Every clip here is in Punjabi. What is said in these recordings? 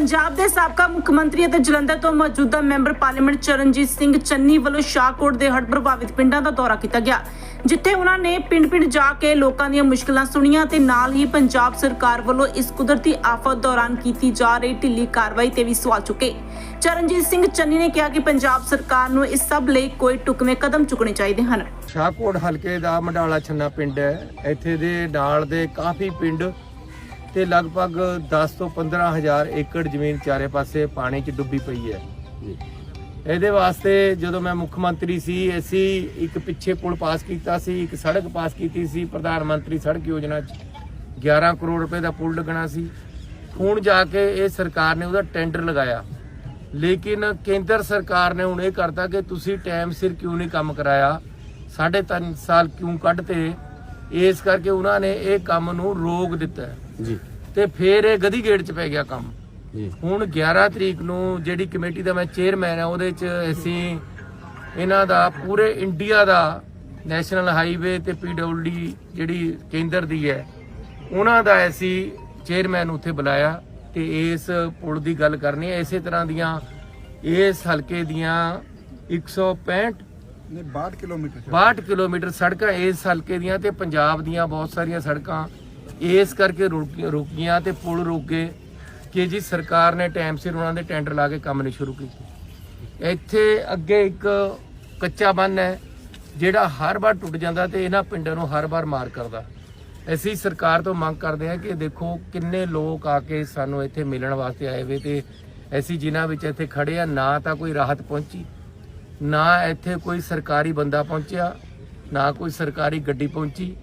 ਪੰਜਾਬ ਦੇ ਸਾਬਕਾ ਮੁੱਖ ਮੰਤਰੀ ਅਤੇ ਜਲੰਧਰ ਤੋਂ ਮੌਜੂਦਾ ਮੈਂਬਰ ਪਾਰਲੀਮੈਂਟ ਚਰਨਜੀਤ ਸਿੰਘ ਚੰਨੀ ਵੱਲੋਂ ਸ਼ਾਹਕੋਟ ਦੇ ਹੜ੍ਹ ਪ੍ਰਭਾਵਿਤ ਪਿੰਡਾਂ ਦਾ ਦੌਰਾ ਕੀਤਾ ਗਿਆ, ਜਿੱਥੇ ਉਹਨਾਂ ਨੇ ਪਿੰਡ-ਪਿੰਡ ਜਾ ਕੇ ਲੋਕਾਂ ਦੀਆਂ ਮੁਸ਼ਕਲਾਂ ਸੁਣੀਆਂ ਤੇ ਨਾਲ ਹੀ ਪੰਜਾਬ ਸਰਕਾਰ ਵੱਲੋਂ ਇਸ ਕੁਦਰਤੀ ਆਫਤ ਦੌਰਾਨ ਕੀਤੀ ਜਾ ਰਹੀ ਢਿੱਲੀ ਕਾਰਵਾਈ ਤੇ ਵੀ ਸਵਾਲ ਚੁੱਕੇ। ਚਰਨਜੀਤ ਸਿੰਘ ਚੰਨੀ ਨੇ ਕਿਹਾ ਕਿ ਪੰਜਾਬ ਸਰਕਾਰ ਨੂੰ ਇਸ ਸਭ ਲਈ ਕੋਈ ਟੁਕਵੇਂ ਕਦਮ ਚੁੱਕਣੇ ਚਾਹੀਦੇ ਹਨ। ਸ਼ਾਹਕੋਟ ਹਲਕੇ ਦਾ ਮੰਡਾਲਾ ਛੰਨਾ ਪਿੰਡ ਹੈ। ਇੱਥੇ ਦੇ ਨਾਲ ਦੇ ਕਾਫੀ ਪਿੰਡ ਤੇ ਲਗਭਗ 10 ਤੋਂ 15 ਹਜ਼ਾਰ ਏਕੜ ਜ਼ਮੀਨ ਚਾਰੇ ਪਾਸੇ ਪਾਣੀ 'ਚ ਡੁੱਬੀ ਪਈ ਹੈ। ਇਹਦੇ ਵਾਸਤੇ ਜਦੋਂ ਮੈਂ ਮੁੱਖ ਮੰਤਰੀ ਸੀ ਅਸੀਂ ਇੱਕ ਪਿੱਛੇ ਪੁਲ ਪਾਸ ਕੀਤਾ ਸੀ ਇੱਕ ਸੜਕ ਪਾਸ ਕੀਤੀ ਸੀ ਪ੍ਰਧਾਨ ਮੰਤਰੀ ਸੜਕ ਯੋਜਨਾ 'ਚ 11 ਕਰੋੜ ਰੁਪਏ ਦਾ ਪੁਲ ਲੱਗਣਾ ਸੀ। ਹੁਣ ਜਾ ਕੇ ਇਹ ਸਰਕਾਰ ਨੇ ਉਹਦਾ ਟੈਂਡਰ ਲਗਾਇਆ। ਲੇਕਿਨ ਕੇਂਦਰ ਸਰਕਾਰ ਨੇ ਹੁਣ ਇਹ ਕਰਤਾ ਕਿ ਤੁਸੀਂ ਟਾਈਮ ਸਿਰ ਕਿਉਂ ਨਹੀਂ ਕੰਮ ਕਰਾਇਆ? ਸਾਢੇ ਤਿੰਨ ਸਾਲ ਕਿਉਂ ਕੱਢਤੇ? ਇਸ ਕਰਕੇ ਉਹਨਾਂ ਨੇ ਇਹ ਕੰਮ ਨੂੰ ਰੋਕ ਦਿੱਤਾ। ਜੀ। ਤੇ ਫਿਰ ਇਹ ਗਦੀ ਗੇਟ 'ਚ ਪੈ ਗਿਆ ਕੰਮ। ਜੀ। ਹੁਣ 11 ਤਰੀਕ ਨੂੰ ਜਿਹੜੀ ਕਮੇਟੀ ਦਾ ਮੈਂ ਚੇਅਰਮੈਨ ਆ ਉਹਦੇ 'ਚ ਅਸੀਂ ਇਹਨਾਂ ਦਾ ਪੂਰੇ ਇੰਡੀਆ ਦਾ ਨੈਸ਼ਨਲ ਹਾਈਵੇ ਤੇ ਪੀਡਬਲਯੂਡੀ ਜਿਹੜੀ ਕੇਂਦਰ ਦੀ ਹੈ ਉਹਨਾਂ ਦਾ ਅਸੀਂ ਚੇਅਰਮੈਨ ਉੱਥੇ ਬੁਲਾਇਆ ਤੇ ਇਸ ਪੁਲ ਦੀ ਗੱਲ ਕਰਨੀ ਹੈ। ਇਸੇ ਤਰ੍ਹਾਂ ਦੀਆਂ ਇਸ ਹਲਕੇ ਦੀਆਂ 165 ਨੇ 62 ਕਿਲੋਮੀਟਰ 62 ਕਿਲੋਮੀਟਰ ਸੜਕਾਂ ਇਸ ਹਲਕੇ ਦੀਆਂ ਤੇ ਪੰਜਾਬ ਦੀਆਂ ਬਹੁਤ ਸਾਰੀਆਂ ਸੜਕਾਂ ਇਸ ਕਰਕੇ ਰੁਕ- ਰੁਕੀਆਂ ਤੇ ਪੁਲ ਰੁਕ ਗਏ ਕਿ ਜੀ ਸਰਕਾਰ ਨੇ ਟਾਈਮ ਸਿਰ ਉਹਨਾਂ ਦੇ ਟੈਂਡਰ ਲਾ ਕੇ ਕੰਮ ਨਹੀਂ ਸ਼ੁਰੂ ਕੀਤੇ। ਇੱਥੇ ਅੱਗੇ ਇੱਕ ਕੱਚਾ ਬੰਨ ਹੈ, ਜਿਹੜਾ ਹਰ ਵਾਰ ਟੁੱਟ ਜਾਂਦਾ ਤੇ ਇਹਨਾਂ ਪਿੰਡਾਂ ਨੂੰ ਹਰ ਵਾਰ ਮਾਰ ਕਰਦਾ। ਅਸੀਂ ਸਰਕਾਰ ਤੋਂ ਮੰਗ ਕਰਦੇ ਹਾਂ ਕਿ ਦੇਖੋ ਕਿੰਨੇ ਲੋਕ ਆ ਕੇ ਸਾਨੂੰ ਇੱਥੇ ਮਿਲਣ ਵਾਸਤੇ ਆਏ ਵੇ ਤੇ ਅਸੀਂ ਜਿਨ੍ਹਾਂ ਵਿੱਚ ਇੱਥੇ ਖੜੇ ਆ ਨਾ ਤਾਂ ਕੋਈ ਰਾਹਤ ਪਹੁੰਚੀ, ਨਾ ਇੱਥੇ ਕੋਈ ਸਰਕਾਰੀ ਬੰਦਾ ਪਹੁੰਚਿਆ, ਨਾ ਕੋਈ ਸਰਕਾਰੀ ਗੱਡੀ ਪਹੁੰਚੀ।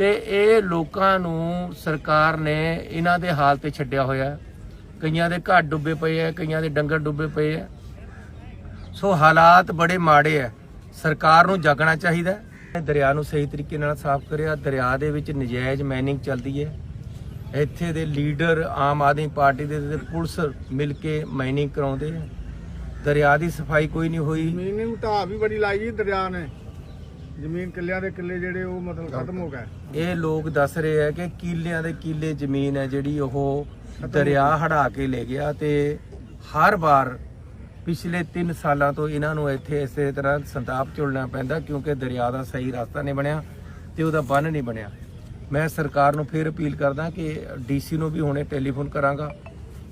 ਤੇ ਇਹ ਲੋਕਾਂ ਨੂੰ ਸਰਕਾਰ ਨੇ ਇਹਨਾਂ ਦੇ ਹਾਲ ਤੇ ਛੱਡਿਆ ਹੋਇਆ ਕਈਆਂ ਦੇ ਘਰ ਡੁੱਬੇ ਪਏ ਆ ਕਈਆਂ ਦੇ ਡੰਗਰ ਡੁੱਬੇ ਪਏ ਆ ਸੋ ਹਾਲਾਤ ਬੜੇ ਮਾੜੇ ਆ ਸਰਕਾਰ ਨੂੰ ਜਾਗਣਾ ਚਾਹੀਦਾ ਦਰਿਆ ਨੂੰ ਸਹੀ ਤਰੀਕੇ ਨਾਲ ਸਾਫ਼ ਕਰਿਆ। ਦਰਿਆ ਦੇ ਵਿੱਚ ਨਜਾਇਜ਼ ਮਾਈਨਿੰਗ ਚੱਲਦੀ ਹੈ। ਇੱਥੇ ਦੇ ਲੀਡਰ ਆਮ ਆਦਮੀ ਪਾਰਟੀ ਦੇ ਤੇ ਪੁਲਿਸ ਮਿਲ ਕੇ ਮਾਈਨਿੰਗ ਕਰਾਉਂਦੇ ਆ ਦਰਿਆ ਦੀ ਸਫ਼ਾਈ ਕੋਈ ਨਹੀਂ ਹੋਈ। ਜ਼ਮੀਨ ਢਾਹ ਵੀ ਬੜੀ ਲਾਈ ਦਰਿਆ ਨੇ। ਜ਼ਮੀਨ ਕਿੱਲਿਆਂ ਦੇ ਕਿੱਲੇ ਜਿਹੜੇ ਉਹ ਮਤਲਬ ਖਤਮ ਹੋ ਗਏ। ਇਹ ਲੋਕ ਦੱਸ ਰਹੇ ਆ ਕਿ ਕਿੱਲਿਆਂ ਦੇ ਕਿੱਲੇ ਜ਼ਮੀਨ ਹੈ ਜਿਹੜੀ ਉਹ ਦਰਿਆ ਹੜਾ ਕੇ ਲੈ ਗਿਆ ਤੇ ਹਰ ਵਾਰ ਪਿਛਲੇ 3 ਸਾਲਾਂ ਤੋਂ ਇਹਨਾਂ ਨੂੰ ਇੱਥੇ ਇਸੇ ਤਰ੍ਹਾਂ ਸੰਤਾਪ ਝੁਲਣਾ ਪੈਂਦਾ ਕਿਉਂਕਿ ਦਰਿਆ ਦਾ ਸਹੀ ਰਸਤਾ ਨਹੀਂ ਬਣਿਆ ਤੇ ਉਹਦਾ ਬੰਨ ਨਹੀਂ ਬਣਿਆ। ਮੈਂ ਸਰਕਾਰ ਨੂੰ ਫਿਰ ਅਪੀਲ ਕਰਦਾ ਕਿ ਡੀਸੀ ਨੂੰ ਵੀ ਹੁਣੇ ਟੈਲੀਫੋਨ ਕਰਾਂਗਾ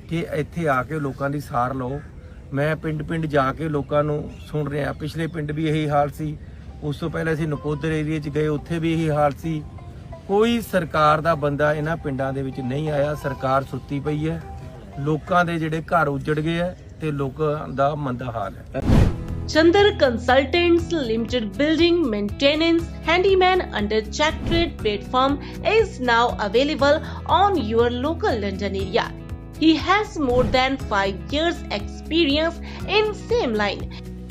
ਕਿ ਇੱਥੇ ਆ ਕੇ ਲੋਕਾਂ ਦੀ ਸਾਰ ਲਓ। ਮੈਂ ਪਿੰਡ-ਪਿੰਡ ਜਾ ਕੇ ਲੋਕਾਂ ਨੂੰ ਸੁਣ ਰਿਹਾ। ਪਿਛਲੇ ਪਿੰਡ ਵੀ ਇਹੀ ਹਾਲ ਸੀ। ਉਸ ਤੋਂ ਪਹਿਲਾਂ ਅਸੀਂ ਨਕੋਦਰ ਏਰੀਆ 'ਚ ਗਏ ਉੱਥੇ ਵੀ ਇਹੀ ਹਾਲ ਸੀ ਕੋਈ ਸਰਕਾਰ ਦਾ ਬੰਦਾ ਇਹਨਾਂ ਪਿੰਡਾਂ ਦੇ ਵਿੱਚ ਨਹੀਂ ਆਇਆ ਸਰਕਾਰ ਸੁੱਤੀ ਪਈ ਹੈ ਲੋਕਾਂ ਦੇ ਜਿਹੜੇ ਘਰ ਉਜੜ ਗਏ ਹੈ ਤੇ ਲੋਕਾਂ ਦਾ ਮੰਦਾ ਹਾਲ ਹੈ Chandar Consultants Limited Building Maintenance Handyman under Check Trade platform is now available on your local London area. He has more than 5 years experience in same line.